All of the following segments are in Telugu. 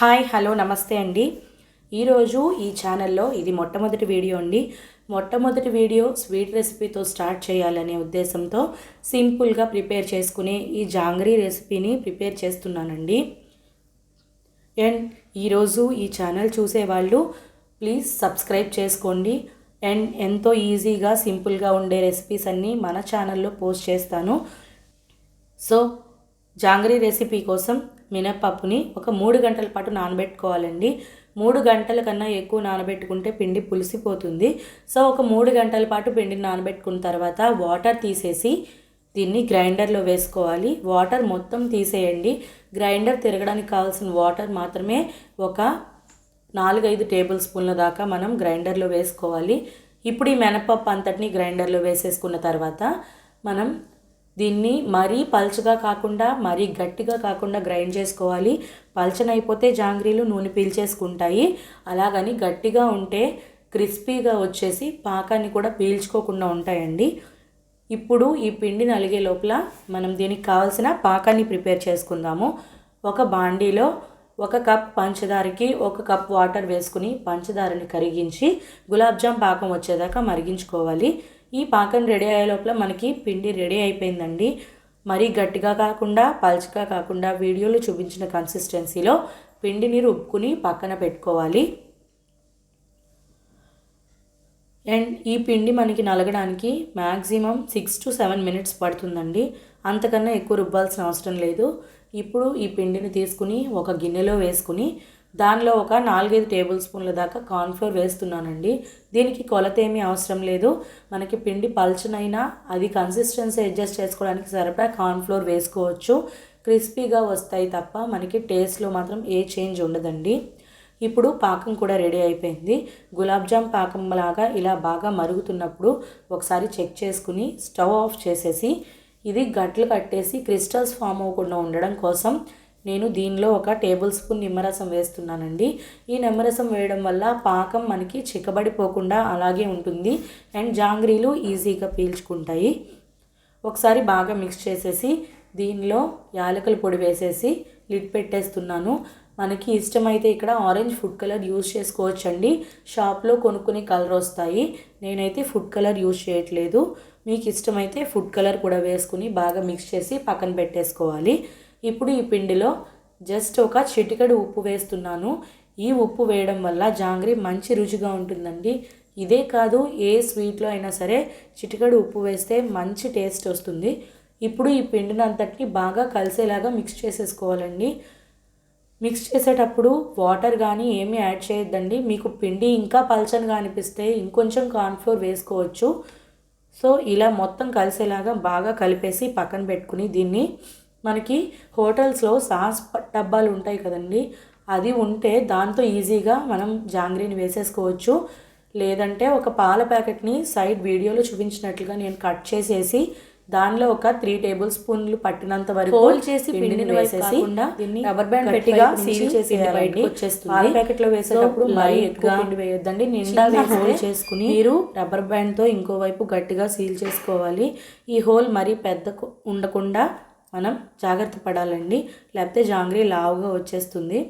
హాయ్ హలో నమస్తే అండి. ఈరోజు ఈ ఛానల్లో ఇది మొట్టమొదటి వీడియో అండి. మొట్టమొదటి వీడియో స్వీట్ రెసిపీతో స్టార్ట్ చేయాలనే ఉద్దేశంతో సింపుల్గా ప్రిపేర్ చేసుకునే ఈ జాంగ్రీ రెసిపీని ప్రిపేర్ చేస్తున్నానండి. అండ్ ఈరోజు ఈ ఛానల్ చూసేవాళ్ళు ప్లీజ్ సబ్స్క్రైబ్ చేసుకోండి. అండ్ ఎంతో ఈజీగా సింపుల్గా ఉండే రెసిపీస్ అన్నీ మన ఛానల్లో పోస్ట్ చేస్తాను. సో జాంగ్రీ రెసిపీ కోసం మినప్పప్పుని ఒక మూడు గంటల పాటు నానబెట్టుకోవాలండి. మూడు గంటల కన్నా ఎక్కువ నానబెట్టుకుంటే పిండి పులిసిపోతుంది. సో ఒక మూడు గంటల పాటు పిండిని నానబెట్టుకున్న తర్వాత వాటర్ తీసేసి దీన్ని గ్రైండర్లో వేసుకోవాలి. వాటర్ మొత్తం తీసేయండి. గ్రైండర్ తిరగడానికి కావాల్సిన వాటర్ మాత్రమే ఒక నాలుగైదు టేబుల్ స్పూన్ల దాకా మనం గ్రైండర్లో వేసుకోవాలి. ఇప్పుడు ఈ మినపప్పు అంతటిని గ్రైండర్లో వేసేసుకున్న తర్వాత మనం దీన్ని మరీ పల్చగా కాకుండా మరీ గట్టిగా కాకుండా గ్రైండ్ చేసుకోవాలి. పల్చనైపోతే జాంగ్రీలు నూనె పీల్చేసుకుంటాయి. అలాగని గట్టిగా ఉంటే క్రిస్పీగా వచ్చేసి పాకాన్ని కూడా పీల్చుకోకుండా ఉంటాయండి. ఇప్పుడు ఈ పిండి నలిగే లోపల మనం దీనికి కావాల్సిన పాకాన్ని ప్రిపేర్ చేసుకుందాము. ఒక బాండీలో ఒక కప్ పంచదారకి ఒక కప్ వాటర్ వేసుకుని పంచదారని కరిగించి గులాబ్ జామ్ పాకం వచ్చేదాకా మరిగించుకోవాలి. ఈ పాకం రెడీ అయ్యే లోపల మనకి పిండి రెడీ అయిపోయిందండి. మరీ గట్టిగా కాకుండా పల్చగా కాకుండా వీడియోలో చూపించిన కన్సిస్టెన్సీలో పిండిని రుబ్బుకుని పక్కన పెట్టుకోవాలి. అండ్ ఈ పిండి మనకి నలగడానికి maximum six to seven minutes పడుతుందండి. అంతకన్నా ఎక్కువ రుబ్బాల్సిన అవసరం లేదు. ఇప్పుడు ఈ పిండిని తీసుకుని ఒక గిన్నెలో వేసుకుని దానిలో ఒక నాలుగైదు టేబుల్ స్పూన్ల దాకా కార్న్ఫ్లోర్ వేస్తున్నానండి. దీనికి కొలత ఏమీ అవసరం లేదు. మనకి పిండి పల్చనైనా అది కన్సిస్టెన్సీ అడ్జస్ట్ చేసుకోవడానికి సరిపడా కార్న్ఫ్లోర్ వేసుకోవచ్చు. క్రిస్పీగా వస్తాయి తప్ప మనకి టేస్ట్లో మాత్రం ఏ చేంజ్ ఉండదండి. ఇప్పుడు పాకం కూడా రెడీ అయిపోయింది. గులాబ్ జామ్ పాకం లాగా ఇలా బాగా మరుగుతున్నప్పుడు ఒకసారి చెక్ చేసుకుని స్టవ్ ఆఫ్ చేసేసి ఇది గట్లు కట్టేసి క్రిస్టల్స్ ఫామ్ అవ్వకుండా ఉండడం కోసం నేను దీనిలో ఒక టేబుల్ స్పూన్ నిమ్మరసం వేస్తున్నానండి. ఈ నిమ్మరసం వేయడం వల్ల పాకం మనకి చిక్కబడిపోకుండా అలాగే ఉంటుంది. అండ్ జాంగ్రీలు ఈజీగా పీల్చుకుంటాయి. ఒకసారి బాగా మిక్స్ చేసేసి దీనిలో యాలకుల పొడి వేసేసి లిడ్ పెట్టేస్తున్నాను. మనకి ఇష్టమైతే ఇక్కడ ఆరెంజ్ ఫుడ్ కలర్ యూజ్ చేసుకోవచ్చండి. షాప్లో కొనుక్కునే కలర్ వస్తాయి. నేనైతే ఫుడ్ కలర్ యూజ్ చేయట్లేదు. మీకు ఇష్టమైతే ఫుడ్ కలర్ కూడా వేసుకుని బాగా మిక్స్ చేసి పక్కన పెట్టేసుకోవాలి. ఇప్పుడు ఈ పిండిలో జస్ట్ ఒక చిటికడు ఉప్పు వేస్తున్నాను. ఈ ఉప్పు వేయడం వల్ల జాంగ్రీ మంచి రుచిగా ఉంటుందండి. ఇదే కాదు ఏ స్వీట్లో అయినా సరే చిటికడు ఉప్పు వేస్తే మంచి టేస్ట్ వస్తుంది. ఇప్పుడు ఈ పిండిని అంతటిని బాగా కలిసేలాగా మిక్స్ చేసేసుకోవాలండి. మిక్స్ చేసేటప్పుడు వాటర్ కానీ ఏమీ యాడ్ చేయొద్దండి. మీకు పిండి ఇంకా పల్చనిగా అనిపిస్తే ఇంకొంచెం కార్న్ఫ్లోర్ వేసుకోవచ్చు. సో ఇలా మొత్తం కలిసేలాగా బాగా కలిపేసి పక్కన పెట్టుకుని దీన్ని మనకి హోటల్స్లో సాస్ డబ్బాలు ఉంటాయి కదండి. అది ఉంటే దాంతో ఈజీగా మనం జాంగ్రీని వేసేసుకోవచ్చు. లేదంటే ఒక పాల ప్యాకెట్ని సైడ్ వీడియోలో చూపించినట్లుగా నేను కట్ చేసేసి దానిలో ఒక త్రీ టేబుల్ స్పూన్లు పట్టినంత వరకు హోల్ చేసి పిండిని వేసేసి దీన్ని రబ్బర్ బ్యాండ్ పెట్టిగా సీల్ చేసి బయటకు వచ్చేస్తుంది. పాల ప్యాకెట్లో వేసేటప్పుడు మరీ ఎక్కువ పిండి వేయొద్దండి. నిండా హోల్ చేసుకుని మీరు రబ్బర్ బ్యాండ్తో ఇంకోవైపు గట్టిగా సీల్ చేసుకోవాలి. ఈ హోల్ మరీ పెద్ద ఉండకుండా మనం జాగ్రత్త పడాలండి. లేకపోతే జాంగ్రీ లావుగా వచ్చేస్తుంది.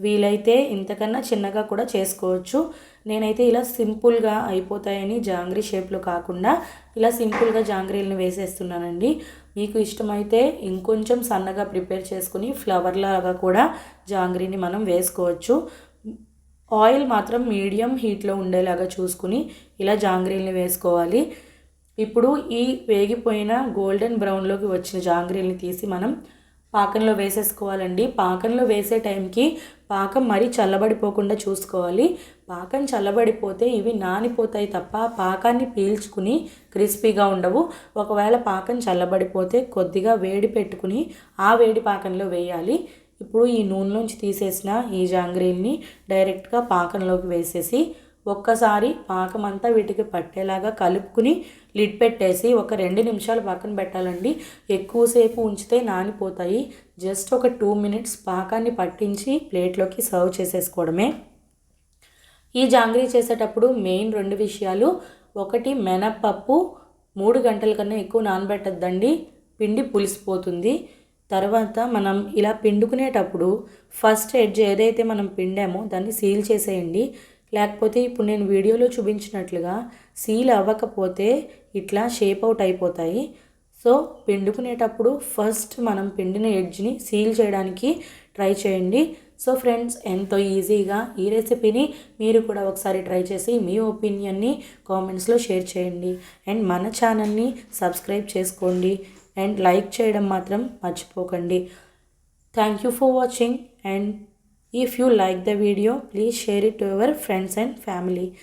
వీలైతే ఇంతకన్నా చిన్నగా కూడా చేసుకోవచ్చు. నేనైతే ఇలా సింపుల్గా అయిపోతాయని జాంగ్రీ షేప్లో కాకుండా ఇలా సింపుల్గా జాంగ్రీలను వేసేస్తున్నానండి. మీకు ఇష్టమైతే ఇంకొంచెం సన్నగా ప్రిపేర్ చేసుకుని ఫ్లవర్ లాగా కూడా జాంగ్రీని మనం వేసుకోవచ్చు. ఆయిల్ మాత్రం మీడియం హీట్లో ఉండేలాగా చూసుకుని ఇలా జాంగ్రీల్ని వేసుకోవాలి. ఇప్పుడు ఈ వేగిపోయిన గోల్డెన్ బ్రౌన్లోకి వచ్చిన జాంగ్రీల్ని తీసి మనం పాకంలో వేసేసుకోవాలండి. పాకంలో వేసే టైంకి పాకం మరీ చల్లబడిపోకుండా చూసుకోవాలి. పాకం చల్లబడిపోతే ఇవి నానిపోతాయి తప్ప పాకాన్ని పీల్చుకుని క్రిస్పీగా ఉండవు. ఒకవేళ పాకం చల్లబడిపోతే కొద్దిగా వేడి పెట్టుకుని ఆ వేడి పాకంలో వేయాలి. ఇప్పుడు ఈ నూనెలోంచి తీసేసిన ఈ జాంగ్రీల్ని డైరెక్ట్గా పాకంలోకి వేసేసి ఒక్కసారి పాకం అంతా వీటికి పట్టేలాగా కలుపుకుని లిడ్ పెట్టేసి ఒక రెండు నిమిషాలు పక్కన పెట్టాలండి. ఎక్కువసేపు ఉంచితే నానిపోతాయి. జస్ట్ ఒక టూ మినిట్స్ పాకాన్ని పట్టించి ప్లేట్లోకి సర్వ్ చేసేసుకోవడమే. ఈ జాంగ్రీ చేసేటప్పుడు మెయిన్ రెండు విషయాలు ఒకటి మినప్పప్పు మూడు గంటల కన్నా ఎక్కువ నానబెట్టద్దండి. పిండి పులిసిపోతుంది. తర్వాత మనం ఇలా పిండుకునేటప్పుడు ఫస్ట్ ఎడ్జ్ ఏదైతే మనం పిండామో దాన్ని సీల్ చేసేయండి. లేకపోతే ఇప్పుడు నేను వీడియోలో చూపించినట్లుగా సీల్ అవ్వకపోతే ఇట్లా షేప్ అవుట్ అయిపోతాయి. సో పిండుకునేటప్పుడు ఫస్ట్ మనం పిండిన ఎడ్జ్ని సీల్ చేయడానికి ట్రై చేయండి. సో ఫ్రెండ్స్ ఎంతో ఈజీగా ఈ రెసిపీని మీరు కూడా ఒకసారి ట్రై చేసి మీ ఒపీనియన్ని కామెంట్స్లో షేర్ చేయండి. అండ్ మన ఛానల్ని సబ్స్క్రైబ్ చేసుకోండి. అండ్ లైక్ చేయడం మాత్రం మర్చిపోకండి. Thank you for watching and If you like the video, please share it to your friends and family.